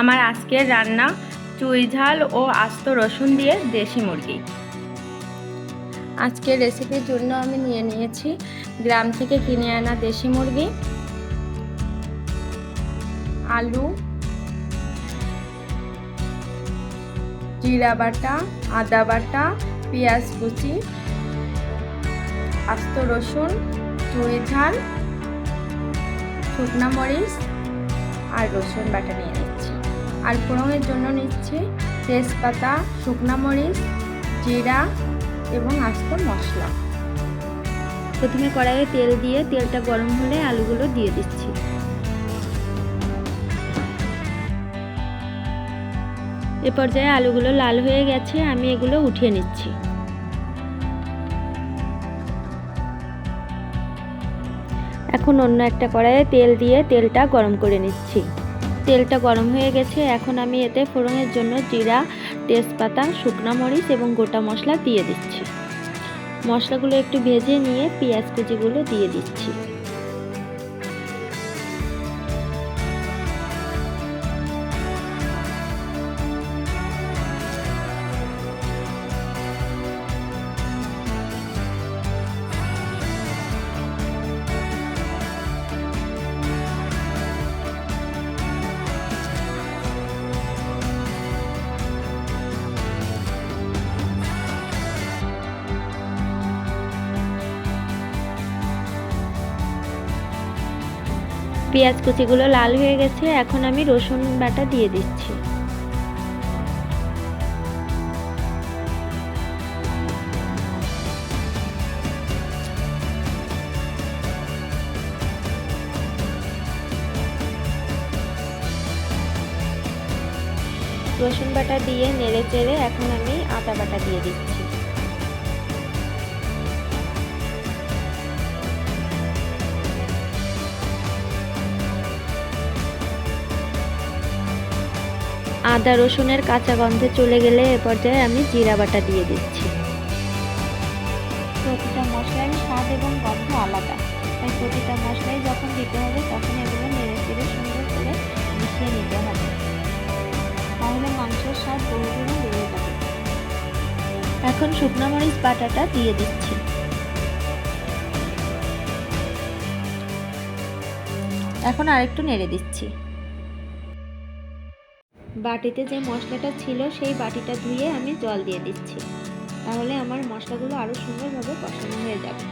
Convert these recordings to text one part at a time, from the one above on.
আমার আজকের রান্না চুই ঝাল ও আস্ত রসুন দিয়ে দেশি মুরগি। আজকের রেসিপির জন্য আমি নিয়ে নিয়েছি গ্রাম থেকে কিনে আনা দেশি মুরগি, আলু, জিরা বাটা, আদা বাটা, পেঁয়াজ কুচি, আস্ত রসুন, চুই ঝাল, শুকনা মরিচ আর রসুন বাটা নিয়ে আর ফোড়নের জন্য নিচ্ছি তেজপাতা, শুকনা মরিচ, জিরা এবং আস্ত মশলা। প্রথমে কড়াইয়ে তেল দিয়ে তেলটা গরম হলে আলুগুলো দিয়ে দিচ্ছি। এ পর্যায়ে আলুগুলো লাল হয়ে গেছে, আমি এগুলো উঠিয়ে নিচ্ছি। এখন অন্য একটা কড়াইয়ে তেল দিয়ে তেলটা গরম করে নিচ্ছি। তেলটা গরম হয়ে গেছে। এখন আমি এতে ফোড়নের জন্য জিরা, তেজপাতা, শুকনো মরিচ এবং গোটা মশলা দিয়ে দিচ্ছি। মশলাগুলো একটু ভেজে নিয়ে পেঁয়াজ কুচিগুলো দিয়ে দিচ্ছি। পেঁয়াজ কুচিগুলো লাল হয়ে গেছে, এখন আমি রসুন বাটা দিয়ে দিচ্ছি। রসুন বাটা দিয়ে নেড়ে চেড়ে এখন আমি আদা বাটা দিয়ে দিচ্ছি। আদা রসুনের কাঁচা গন্ধে চলে গেলে এ পর্যায়ে আমি জিরা বাটা দিয়ে দিচ্ছি। প্রতিটা মশলার স্বাদ এবং গন্ধ আলাদা। তাই প্রতিটা মশলাই যখন দিতে হবে, তখন এগুলো নেড়ে চেড়ে সুন্দর করে মিশিয়ে নিতে হবে। তাহলে মাংসের স্বাদ বহুগুণে বেড়ে যাবে। এখন শুকনো মরিচ বাটাটা দিয়ে দিচ্ছি। এখন আরেকটু নেড়ে দিচ্ছি। বাটিতে যে মশলাটা ছিল, সেই বাটিটা ধুয়ে আমি জল দিয়ে দিচ্ছি। তাহলে আমার মশলাগুলো আরও সুন্দরভাবে কষানো হয়ে যাবে।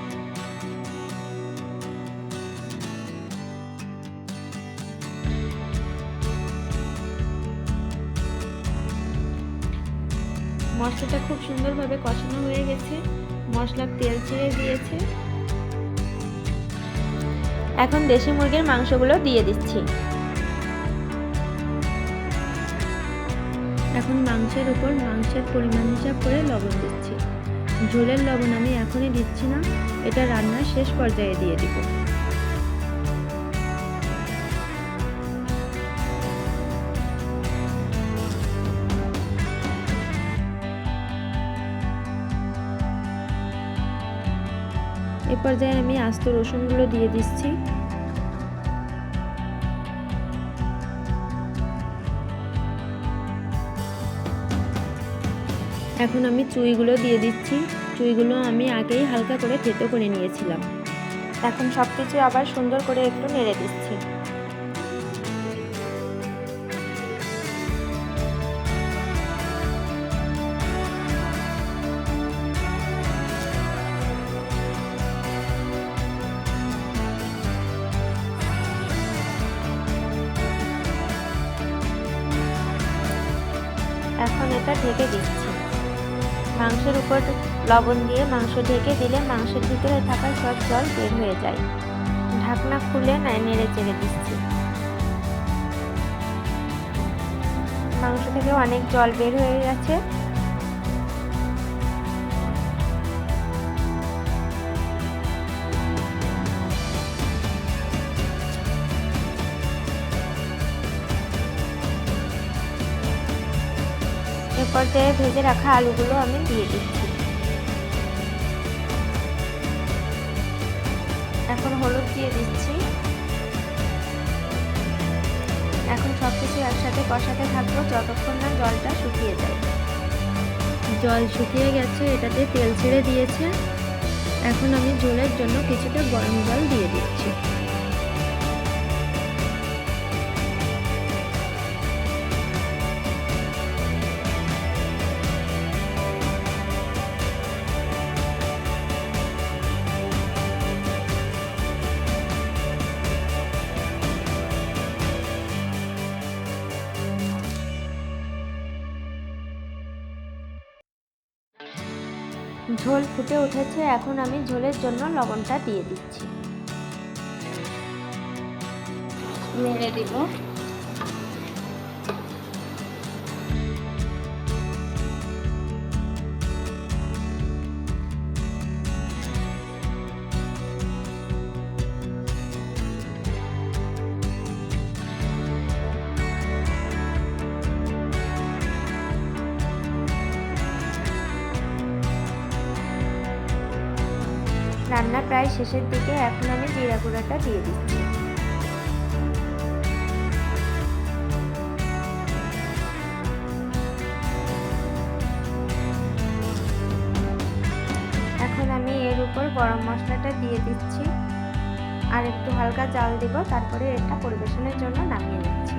মশলাটা খুব সুন্দরভাবে কষানো হয়ে গেছে। মশলার তেল ছেড়ে দিয়েছে। এখন দেশি মুরগির মাংসগুলো দিয়ে দিচ্ছি। এখন মাংসের উপর মাংসের পরিমাণ হিসাব করে লবণ দিচ্ছি। ঝোলের লবণ আমি এখনই দিচ্ছি না, এটা রান্নার শেষ পর্যায়ে দিয়ে দিব। এ পর্যায়ে আমি আস্ত রসুনগুলো দিয়ে দিচ্ছি। এখন আমি চুইগুলো দিয়ে দিচ্ছি। চুইগুলো আমি আগেই হালকা করে থেতো করে নিয়েছিলাম। এখন সব কিছু আবার সুন্দর করে একটু নেড়ে দিচ্ছি। এখন এটা ঢেকে দিচ্ছি। মাংসের উপর লবণ দিয়ে মাংস ঢেকে দিলে মাংসের ভিতরে থাকা সব জল বের হয়ে যায়। ঢাকনা খুলে নেড়ে চেড়ে দিচ্ছি। মাংস থেকে অনেক জল বের হয়ে গেছে। পর্যায়ে ভেজে রাখা আলুগুলো আমি দিয়ে দিচ্ছি। এখন হলুদ দিয়ে দিচ্ছি। এখন সব কিছু একসাথে কষাতে থাকব যতক্ষণ না জলটা শুকিয়ে যায়। জল শুকিয়ে গেছে, এটাতে তেল ছেড়ে দিয়েছে। এখন আমি ঝোলের জন্য কিছুটা গরম জল দিয়ে দিচ্ছি। ঝোল ফুটে উঠেছে এখন আমি ঝোলের জন্য লবণটা দিয়ে দিচ্ছি। মেরে দিব। রান্না প্রায় শেষের দিকে এখন আমি জিরা গুঁড়াটা দিয়ে দিচ্ছি। এখন আমি এর উপর গরম মশলাটা দিয়ে দিচ্ছি। আর একটু হালকা জাল দিব, তারপরে এটা পরিবেশনের জন্য নামিয়ে নিচ্ছি।